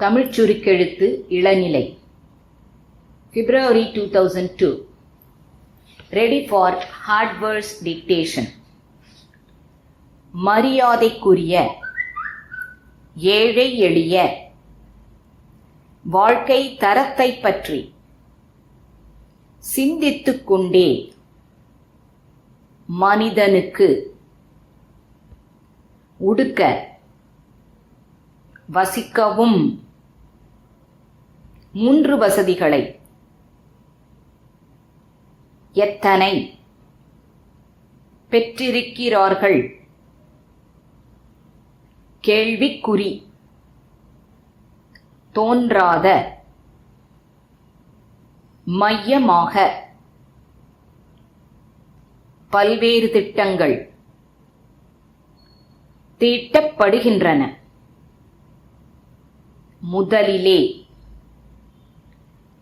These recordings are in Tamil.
தமிழ்ச் சுருக்கெழுத்து இளநிலை. February two thousand two ready for hardwares dictation மரியாதைக்குரிய ஏழை எளிய வாழ்க்கை தரத்தை பற்றி சிந்தித்துக் கொண்டே மனிதனுக்கு உடுக்க வசிக்கவும் மூன்று வசதிகளை. எத்தனை பெற்றிருக்கிறார்கள்? கேள்விக்குறி. தோன்றாத. மையமாக. பல்வேறு திட்டங்கள். தீட்டப்படுகின்றன. முதலிலே.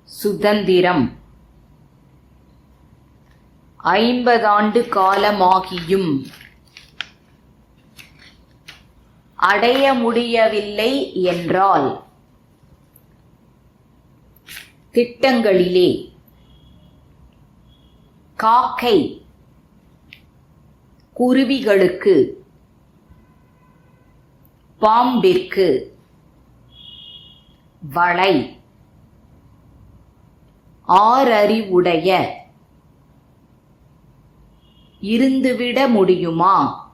சுதந்திரம். ஐம்பதாண்டு காலமாகியும் அடைய முடியவில்லை என்றால் திட்டங்களிலே காக்கை குருவிகளுக்கு பாம்பிற்கு வளை ஆறறிவுடைய. இருந்துவிட முடியுமா?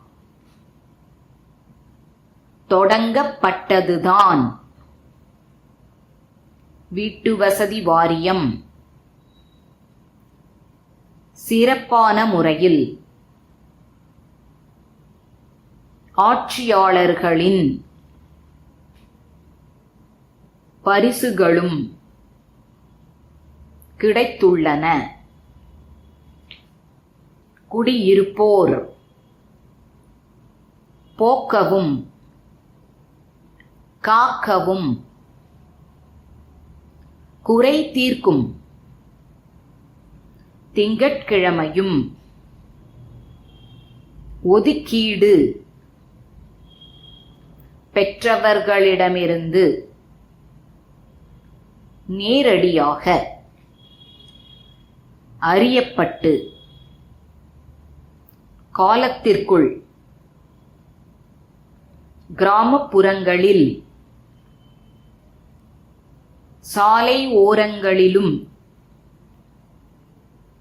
தொடங்கப்பட்டதுதான். வீட்டு வசதி வாரியம். சிறப்பான முறையில். ஆட்சியாளர்களின் பரிசுகளும் கிடைத்துள்ளன. குடியிருப்போர். போக்கவும். காக்கவும். குறை தீர்க்கும். திங்கட்கிழமையும். ஒதுக்கீடு. பெற்றவர்களிடமிருந்து நேரடியாக. அறியப்பட்டு காலத்திற்குள் கிராமப்புறங்களில் சாலை ஓரங்களிலும்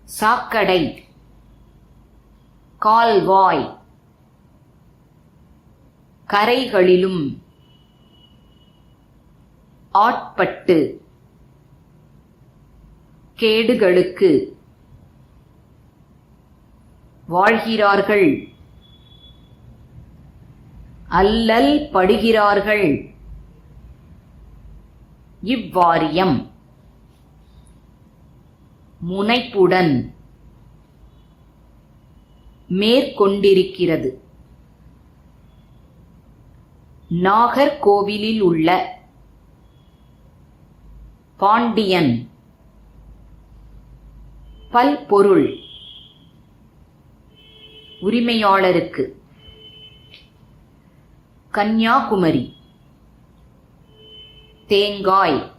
சாக்கடை கால்வாய் கரைகளிலும் ஆட்பட்டு கேடுகளுக்கு வாழ்கிறார்கள். அல்லல் படுகிறார்கள். இவ்வாரியம். முனைப்புடன். மேற்கொண்டிருக்கிறது. நாகர்கோவிலில் உள்ள பாண்டியன். பல்பொருள். உரிமையாளருக்கு. கன்னியாகுமரி. தேங்காய்.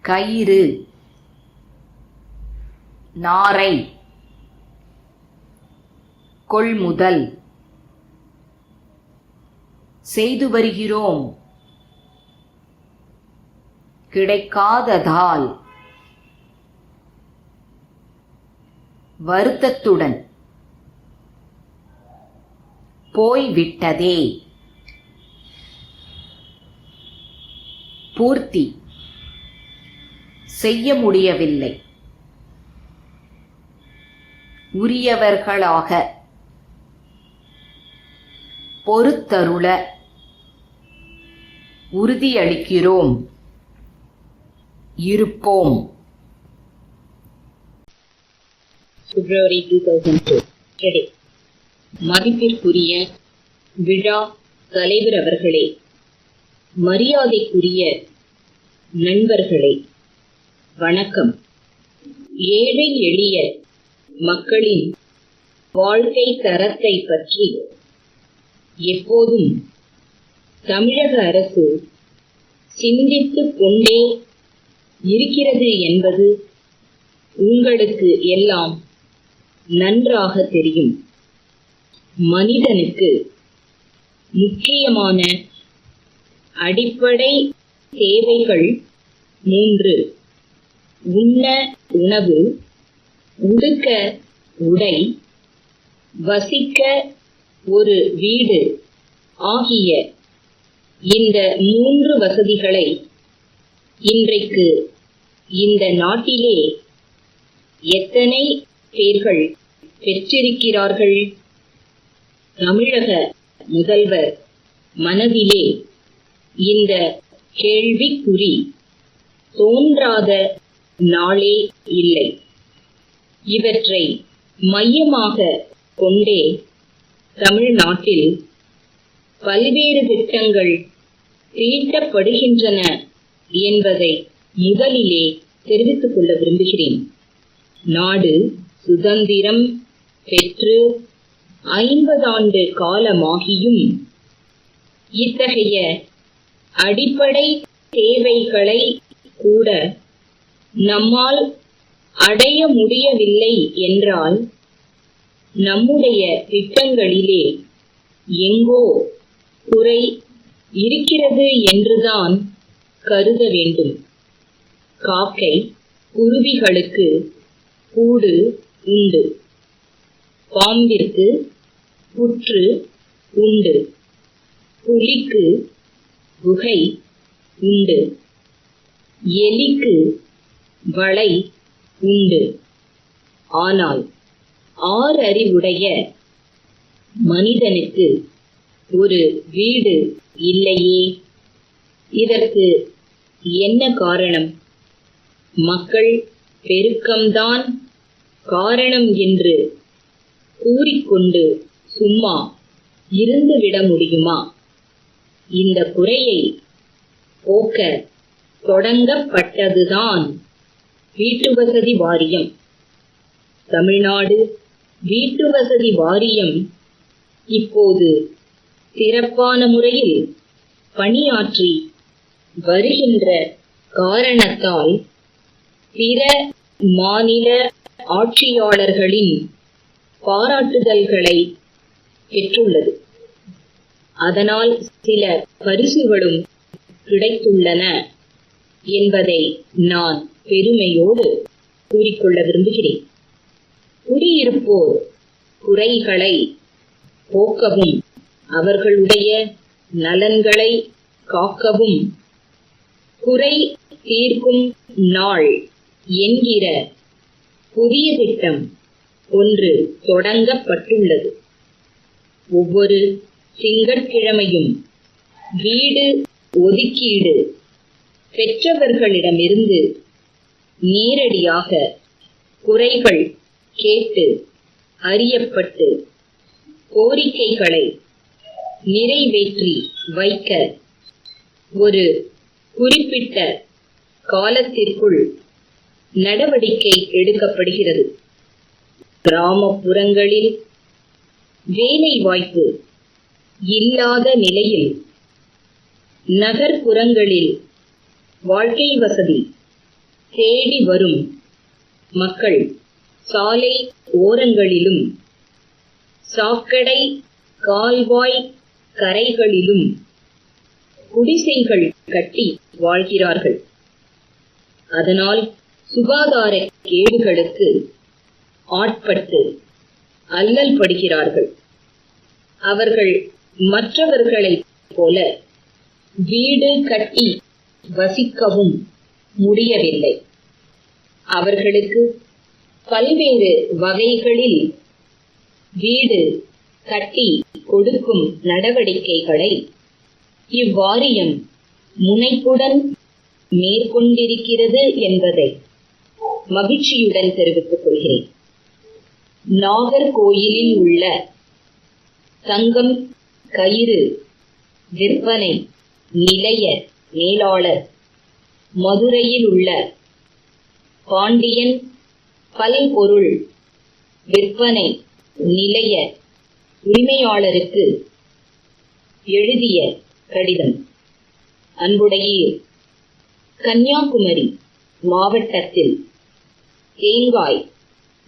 கயிறு. நாரை. கொள்முதல். செய்து வருகிறோம். கிடைக்காததால். வருத்தத்துடன். போய்விட்டதே. பூர்த்தி. செய்ய முடியவில்லை. உரியவர்களாக. பொறுத்தருள. உறுதியளிக்கிறோம். இருப்போம். பிப்ரவரி டூ தௌசண்ட் டூ மதிப்பிற்குரிய விழா தலைவர் அவர்களே மரியாதைக்குரிய நண்பர்களே வணக்கம். ஏழை எளிய மக்களின் வாழ்க்கை தரத்தை பற்றி எப்போதும் தமிழக அரசு சிந்தித்துக் கொண்டே இருக்கிறது என்பது உங்களுக்கு எல்லாம் நன்றாக தெரியும். மனிதனுக்கு முக்கியமான அடிப்படை தேவைகள் மூன்று. உண்ண உணவு உடுக்க உடை வசிக்க ஒரு வீடு ஆகிய இந்த மூன்று வசதிகளை இன்றைக்கு இந்த நாட்டிலே எத்தனை பேர்கள் பெற்றிருக்கிறார்கள்? தமிழக முதல்வர் மனதிலே இந்த கேள்விக்குறி தோன்றாத நாளே இல்லை. இவற்றை மையமாக கொண்டே தமிழ்நாட்டில் பல்வேறு திட்டங்கள் தீட்டப்படுகின்றன என்பதை முதலிலே தெரிவித்துக் கொள்ள விரும்புகிறேன். நாடு சுதந்திரம் பெற்று ஐம்பதாண்டு காலமாகியும் இத்தகைய அடிப்படை தேவைகளை கூட நம்மால் அடைய முடியவில்லை என்றால் நம்முடைய திட்டங்களிலே எங்கோ குறை இருக்கிறது என்றுதான் கருத வேண்டும். காக்கை குருவிகளுக்கு கூடு உண்டு. பாம்பிற்கு புற்று உண்டு. புலிக்கு குகை உண்டு. எலிக்கு வளை உண்டு. ஆனால் ஆறறிவுடைய மனிதனுக்கு ஒரு வீடு இல்லையே. இதற்கு என்ன காரணம்? மக்கள் பெருக்கம்தான் காரணம் என்று கூறிக்கொண்டு சும்மா இருந்துவிட முடியுமா? இந்த குறையை போக்க தொடங்கப்பட்டதுதான் வீட்டுவசதி வாரியம். தமிழ்நாடு வீட்டுவசதி வாரியம் இப்போது சிறப்பான முறையில் பணியாற்றி வருகின்ற காரணத்தால் பிற மாநில ஆட்சியாளர்களின் பாராட்டுதல்களை பெற்றுள்ளது. அதனால் சில பரிசுகளும் கிடைத்துள்ளன என்பதை நான் பெருமையோடு கூறிக்கொள்ள விரும்புகிறேன். குடியிருப்போர் குறைகளை போக்கவும் அவர்களுடைய நலன்களை காக்கவும். குறை தீர்க்கும் நாள் என்கிற புதிய திட்டம் ஒன்று தொடங்கப்பட்டுள்ளது. ஒவ்வொரு திங்கட்கிழமையும் வீடு ஒதுக்கீடு. பெற்றவர்களிடமிருந்து நேரடியாக குறைகள் கேட்டு அறியப்பட்டு கோரிக்கைகளை நிறைவேற்றி வைக்க ஒரு குறிப்பிட்ட காலத்திற்குள் நடவடிக்கை எடுக்கப்படுகிறது. கிராமப்புறங்களில் வேலை வாய்ப்பு இல்லாத நிலையில் நகர்ப்புறங்களில் வாழ்க்கை வசதி தேடி வரும் மக்கள் சாலை ஓரங்களிலும் சாக்கடை கால்வாய் கரைகளிலும் குடிசைகள் கட்டி வாழ்கிறார்கள். அதனால் சுகாதார கேடுகளுக்கு ஆட்பட்டு அல்லல் படுகிறார்கள். அவர்கள் மற்றவர்களைப் போல வீடு கட்டி வசிக்கவும் முடியவில்லை. அவர்களுக்கு பல்வேறு வகைகளில் வீடு கட்டி கொடுக்கும் நடவடிக்கைகளை இவ்வாரியம் முனைப்புடன் மேற்கொண்டிருக்கிறது என்பதை மகிழ்ச்சியுடன் தெரிவித்துக் கொள்கிறேன். நாகர்கோயிலில் உள்ள தங்கம் கயிறு விற்பனை நிலைய மேலாளர் மதுரையில் உள்ள பாண்டியன் பல்பொருள் விற்பனை நிலைய உரிமையாளருக்கு எழுதிய கடிதம். அன்புடைய கன்னியாகுமரி மாவட்டத்தில் தேங்காய்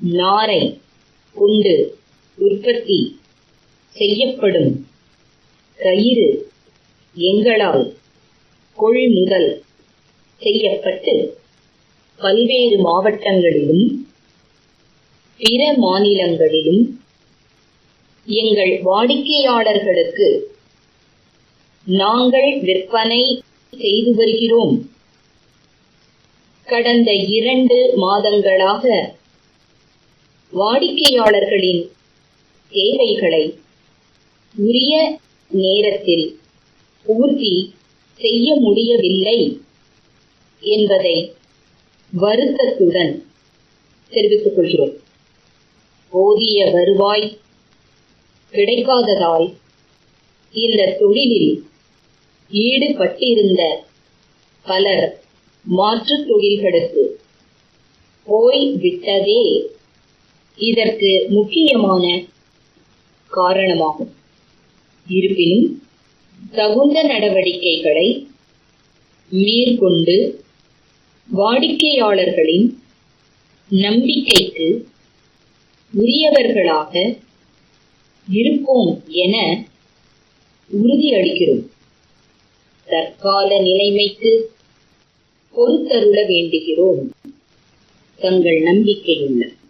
நாரை கொண்டு உற்பத்தி செய்யப்படும். கயிறு எங்களால் கொள்முதல் செய்யப்பட்டு பல்வேறு மாவட்டங்களிலும் பிற மாநிலங்களிலும் எங்கள் வாடிக்கையாளர்களுக்கு நாங்கள் விற்பனை செய்து வருகிறோம். கடந்த இரண்டு மாதங்களாக வாடிக்கையாளர்களின் தேவைகளை உரிய நேரத்தில் பூர்த்தி செய்ய முடியவில்லை என்பதை வருத்தத்துடன் தெரிவித்துக் கொள்கிறோம். போதிய வருவாய் கிடைக்காததால் இந்த தொழிலில் ஈடுபட்டிருந்த பலர் மாற்றுத் தொழில்களுக்கு போய் விட்டதே இதற்கு முக்கியமான காரணமாகும். இருப்பினும் தகுந்த நடவடிக்கைகளை மேற்கொண்டு வாடிக்கையாளர்களின் நம்பிக்கைக்கு உரியவர்களாக இருப்போம் என உறுதியளிக்கிறோம். தற்கால நிலைமைக்கு பொறுத்தருள வேண்டுகிறோம். தங்கள் நம்பிக்கையுள்ள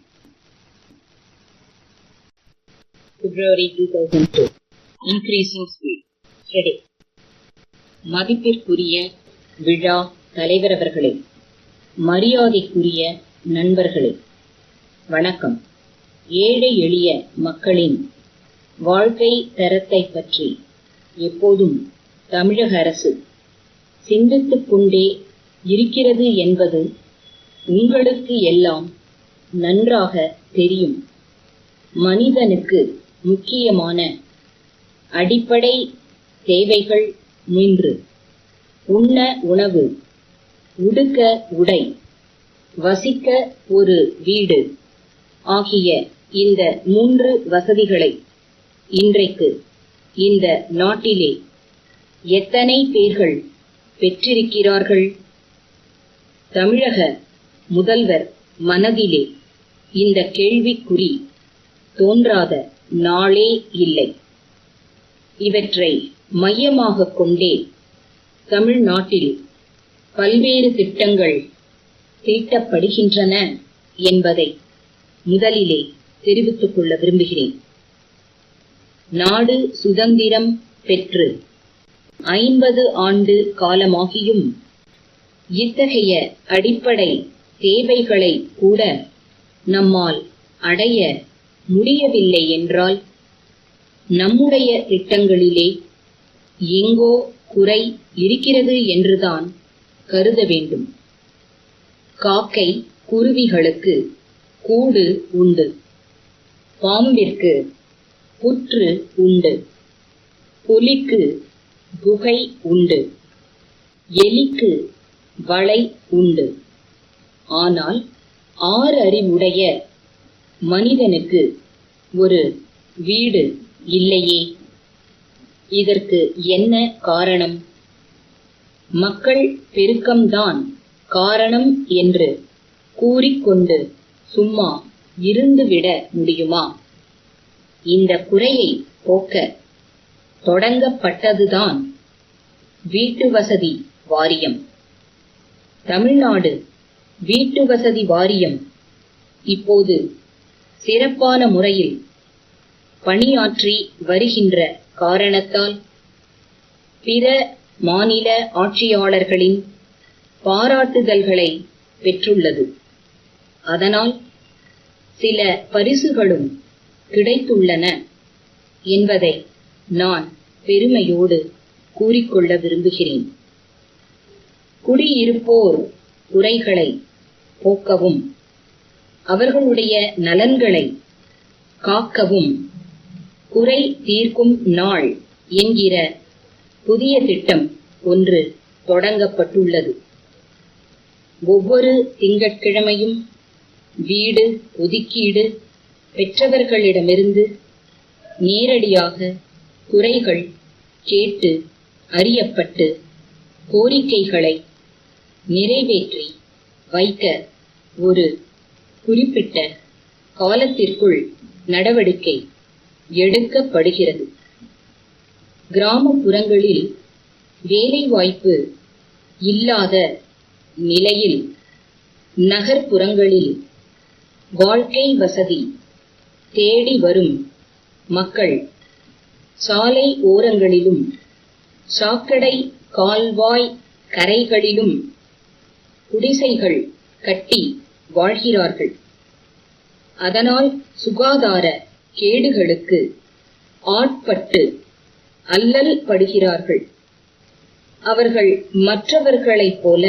February 2002 Increasing Speed. Study மதிப்பிற்குரிய விழா தலைவர் அவர்களே மரியாதைக்குரிய நண்பர்களே வணக்கம். ஏழை எளிய மக்களின் வாழ்க்கை தரத்தை பற்றி எப்போதும் தமிழக அரசு சிந்தித்துக் கொண்டே இருக்கிறது என்பது உங்களுக்கு எல்லாம் நன்றாக தெரியும். மனிதனுக்கு முக்கியமான அடிப்படை தேவைகள் மூன்று உண்ண உணவு உடுக்க உடை வசிக்க ஒரு வீடு ஆகிய இந்த மூன்று வசதிகளை இன்றைக்கு இந்த நாட்டிலே எத்தனை பேர்கள் பெற்றிருக்கிறார்கள்? தமிழக முதல்வர் மனதிலே இந்த கேள்விக்குறி தோன்றாத நாளே இல்லை. இவற்றை மையமாகக் கொண்டே தமிழ்நாட்டில் பல்வேறு திட்டங்கள் தீட்டப்படுகின்றன என்பதை முதலிலே தெரிவித்துக் கொள்ள விரும்புகிறேன். நாடு சுதந்திரம் பெற்று ஐம்பது ஆண்டு காலமாகியும் இத்தகைய அடிப்படை தேவைகளை கூட நம்மால் அடைய முடியவில்லை என்றால் நம்முடைய திட்டங்களிலே எங்கோ குறை இருக்கிறது என்றுதான் கருத வேண்டும். காக்கை குருவிகளுக்கு கூடு உண்டு. பாம்பிற்கு புற்று உண்டு. புலிக்கு குகை உண்டு. எலிக்கு வளை உண்டு. ஆனால் ஆறு அறிவுடைய மனிதனுக்கு ஒரு வீடு இல்லையே? இதற்கு என்ன காரணம்? மக்கள் பெருக்கம்தான் காரணம் என்று கூறிக்கொண்டு சும்மா இருந்துவிட முடியுமா? இந்த குறையை போக்க தொடங்கப்பட்டதுதான் வீட்டு வசதி வாரியம். தமிழ்நாடு வீட்டு வசதி வாரியம் இப்போது சிறப்பான முறையில் பணியாற்றி வருகின்ற காரணத்தால் பிற மாநில ஆட்சியாளர்களின் பாராட்டுதல்களை பெற்றுள்ளது. அதனால் சில பரிசுகளும் கிடைத்துள்ளன என்பதை நான் பெருமையோடு கூறிக்கொள்ள விரும்புகிறேன். குடியிருப்போர் குறைகளை போக்கவும். அவர்களுடைய நலன்களை காக்கவும். குறை தீர்க்கும் நாள் என்கிற புதிய திட்டம் ஒன்று தொடங்கப்பட்டுள்ளது. ஒவ்வொரு திங்கட்கிழமையும் வீடு ஒதுக்கீடு பெற்றவர்களிடமிருந்து நேரடியாக குறைகள் கேட்டு அறியப்பட்டு கோரிக்கைகளை நிறைவேற்றி வைக்க ஒரு குறிப்பிட்ட காலத்திற்குள் நடவடிக்கை எடுக்கப்படுகிறது. கிராமப்புறங்களில் வேலைவாய்ப்பு இல்லாத நிலையில் நகர்ப்புறங்களில் வாழ்க்கை வசதி தேடி வரும் மக்கள் சாலை ஓரங்களிலும் சாக்கடை கால்வாய் கரைகளிலும் குடிசைகள் கட்டி வாழ்கிறார்கள். அதனால் சுகாதார கேடுகளுக்கு ஆட்பட்டு அல்லல் படுகிறார்கள். அவர்கள் மற்றவர்களைப் போல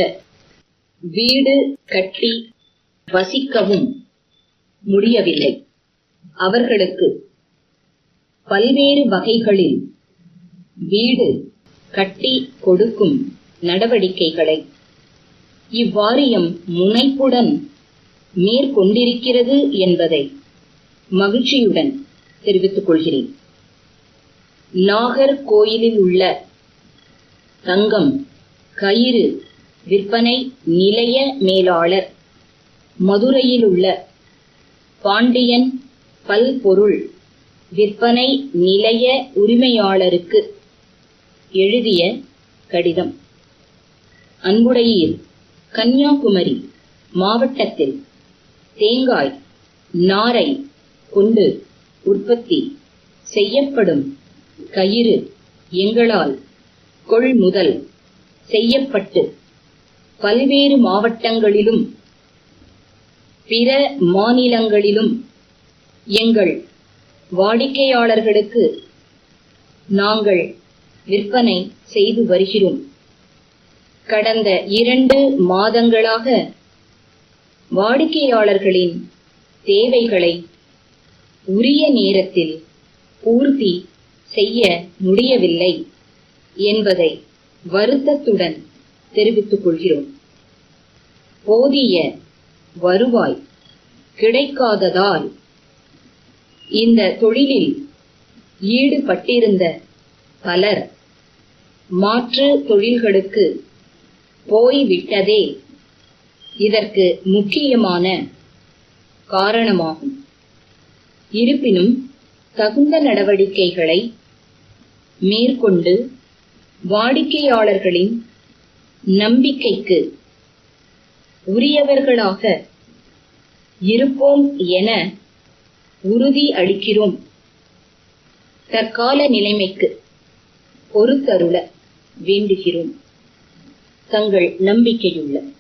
வீடு கட்டி வசிக்கவும் முடியவில்லை. அவர்களுக்கு பல்வேறு வகைகளில் வீடு கட்டி கொடுக்கும் நடவடிக்கைகளை இவ்வாரியம் முனைப்புடன் மேற்கொண்டிருக்கிறது என்பதை மகிழ்ச்சியுடன் தெரிவித்துக் கொள்கிறேன். நாகர்கோயிலில் உள்ள தங்கம் கயிறு விற்பனை நிலைய மேலாளர் மதுரையில் உள்ள பாண்டியன் பல்பொருள் விற்பனை நிலைய உரிமையாளருக்கு எழுதிய கடிதம். அன்புடையில் கன்னியாகுமரி மாவட்டத்தில் தேங்காய் நாரை கொண்டு உற்பத்தி செய்யப்படும் கயிறு எங்களால் கொள்முதல் செய்யப்பட்டு பல்வேறு மாவட்டங்களிலும் பிற மாநிலங்களிலும் எங்கள் வாடிக்கையாளர்களுக்கு நாங்கள் விற்பனை செய்து வருகிறோம். கடந்த இரண்டு மாதங்களாக வாடிக்கையாளர்களின் தேவைகளை உரிய நேரத்தில் பூர்த்தி செய்ய முடியவில்லை என்பதை வருத்தத்துடன் தெரிவித்துக் கொள்கிறோம். போதிய வருவாய் கிடைக்காததால் இந்த தொழிலில் ஈடுபட்டிருந்த பலர் மாற்று தொழில்களுக்கு போய்விட்டதே இதற்கு முக்கியமான காரணமாகும். இருப்பினும் தகுந்த நடவடிக்கைகளை மேற்கொண்டு வாடிக்கையாளர்களின் நம்பிக்கைக்கு உரியவர்களாக இருப்போம் என உறுதி அளிக்கிறோம். தற்கால நிலைமைக்கு பொறுத்தருள வேண்டுகிறோம். தங்கள் நம்பிக்கையுள்ள